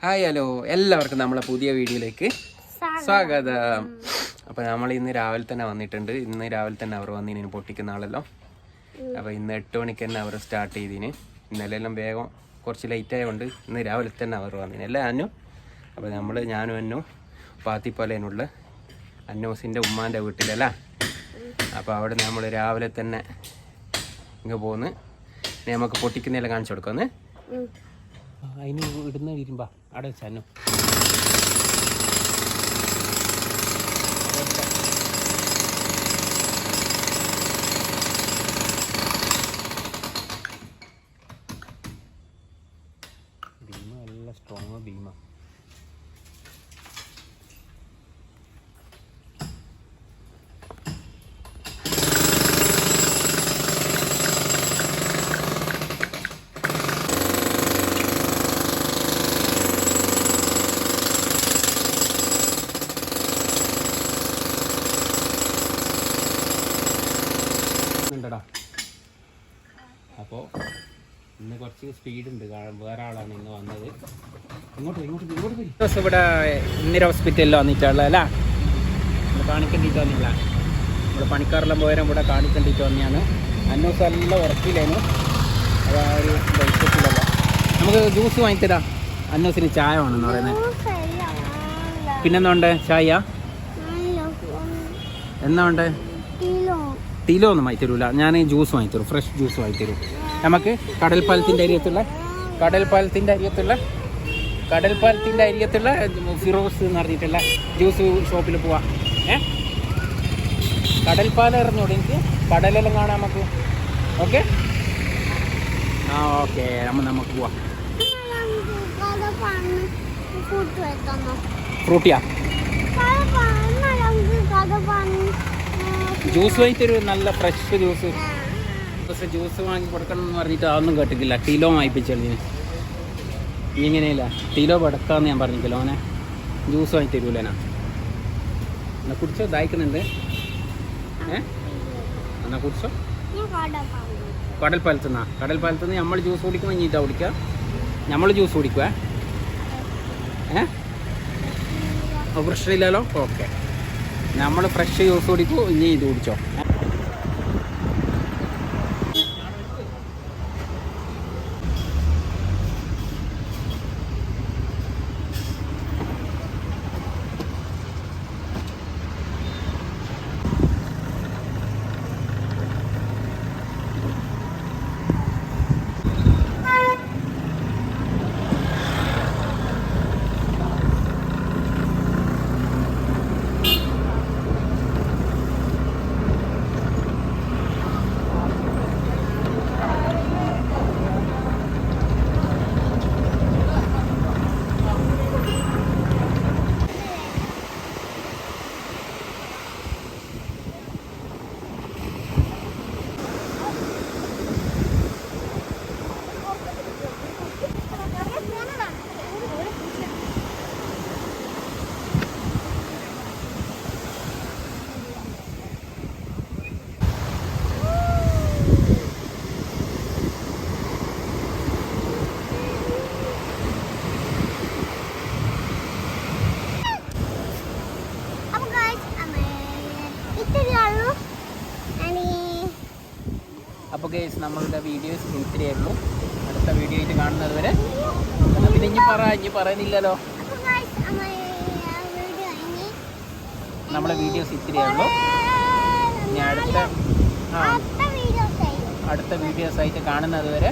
Hi hello എല്ലാവർക്കും നമ്മളെ പുതിയ വീഡിയോയിലേക്ക് സ്വാഗതം. അപ്പോൾ നമ്മൾ ഇന്ന് രാവിലെ തന്നെ വന്നിട്ടുണ്ട്. ഇന്ന് രാവിലെ തന്നെ അവർ വന്നിന് പൊട്ടിക്കുന്ന ആളല്ലോ. അപ്പോൾ ഇന്ന് എട്ട് മണിക്ക് തന്നെ അവർ സ്റ്റാർട്ട് ചെയ്തിന്. ഇന്നലെ എല്ലാം വേഗം കുറച്ച് ലേറ്റ് ആയതുകൊണ്ട് ഇന്ന് രാവിലെ തന്നെ അവർ വന്നിന്. അല്ലേ അന്നു? അപ്പോൾ നമ്മൾ ഞാനും അന്നു പാത്തിപ്പാലേനുള്ള അന്നോസിന്റെ ഉമ്മാന്റെ വീട്ടിലല്ല അപ്പോൾ അവിടെ നമ്മൾ രാവിലെ തന്നെ ഇങ്ങ് പോന്ന്. നമുക്ക് പൊട്ടിക്കുന്നതെല്ലാം കാണിച്ചു കൊടുക്കാന്ന് അതിന് ഇടുന്ന ഇരുമ്പാ. അവിടെ വെച്ചാനോ ഭീമ നല്ല സ്ട്രോങ് ഭീമ ഉണ്ടടാ അപ്പോൾ ഇന്ന് കുറച്ച് സ്പീഡ് ഉണ്ട്. കാരണം വേറെ ആളാണ് ഇന്ന് വന്നത്. ഇങ്ങോട്ട് ഇങ്ങോട്ട് ഇങ്ങോട്ട്. ദിവസം ഇവിടെ ഇന്ദിര ഹോസ്പിറ്റലിൽ വന്നിട്ടുള്ള അല്ല? നമ്മൾ കാണിക്കേണ്ടിട്ട് വന്നില്ല. ഇവിടെ പണിക്കാരെല്ലാം പോയാലും ഇവിടെ കാണിക്കേണ്ടിട്ട് വന്നെയാണ് അന്നൂസ് എല്ലാം ഉറക്കില്ലേനു അതാ ഒരു ബൈക്കത്തിലല്ല നമുക്ക് ജ്യൂസ് വാങ്ങിത്തരാം അന്നൂസിന് ചായ വേണമെന്ന് പറയുന്നത്. പിന്നെന്താ ഉണ്ട് ചായ എന്നാ ഉണ്ട് ടീലോ ഒന്നും വാങ്ങി തരൂല ഞാൻ ജ്യൂസ് വാങ്ങി തരും ഫ്രഷ് ജ്യൂസ് വാങ്ങി തരും നമുക്ക് കടൽപ്പാലത്തിന്റെ അരിയത്തുള്ള കടൽ കടൽപ്പാലത്തിന്റെ അരിയത്തുള്ള കടൽ കടൽപ്പാലത്തിന്റെ അരിയത്തുള്ള ഫിറോസ് എന്ന് പറഞ്ഞിട്ടുള്ള ജ്യൂസ് ഷോപ്പിൽ പോവാം. ഏ? കടൽപ്പാലം ഇറങ്ങിയോടെ എനിക്ക്? കടലെല്ലാം കാണാം നമുക്ക്. ഓക്കെ? ആ ഓക്കെ. നമ്മൾ നമുക്ക് പോവാം. ഫ്രൂട്ടിയാ? ജ്യൂസ് വാങ്ങിച്ചൊരു നല്ല ഫ്രഷ് ജ്യൂസ്. പക്ഷേ ജ്യൂസ് വാങ്ങി കൊടുക്കണം എന്ന് പറഞ്ഞിട്ട് അതൊന്നും കേട്ടിട്ടില്ല. കിലോ വാങ്ങിപ്പിച്ചതിന് ഇങ്ങനെയില്ല കിലോ പടക്കാന്ന് ഞാൻ പറഞ്ഞിട്ടില്ല. ഓനെ ജ്യൂസ് വാങ്ങി തരൂലേനാ എന്നാ കുടിച്ചോ? ദാഹിക്കുന്നുണ്ട്. ഏ? എന്നാ കുടിച്ചോ? കടൽപ്പാലത്ത് നിന്നാ കടൽപ്പാലത്ത് നിന്ന് നമ്മൾ ജ്യൂസ് കുടിക്കുമ്പോൾ ഇഞ്ഞിട്ടാ കുടിക്കുക നമ്മൾ ജ്യൂസ് കുടിക്കുക ഏ? പ്രശ്നമില്ലല്ലോ? ഓക്കെ. നമ്മൾ ഫ്രഷ് ജ്യൂസ് കുടിക്കൂ ഇനി ഇത് കുടിച്ചോ. അപ്പോൾ കേസ് നമ്മളുടെ വീഡിയോസ് ഇത്രയേ ഉള്ളൂ അടുത്ത വീഡിയോ ആയിട്ട് കാണുന്നത് വരെ. പിന്നെ ഇനി പറ ഇനി പറയുന്നില്ലല്ലോ. നമ്മളെ വീഡിയോസ് ഇത്രയേ ഉള്ളൂ ഇനി അടുത്ത ആ അടുത്ത വീഡിയോസ് ആയിട്ട് കാണുന്നത് വരെ.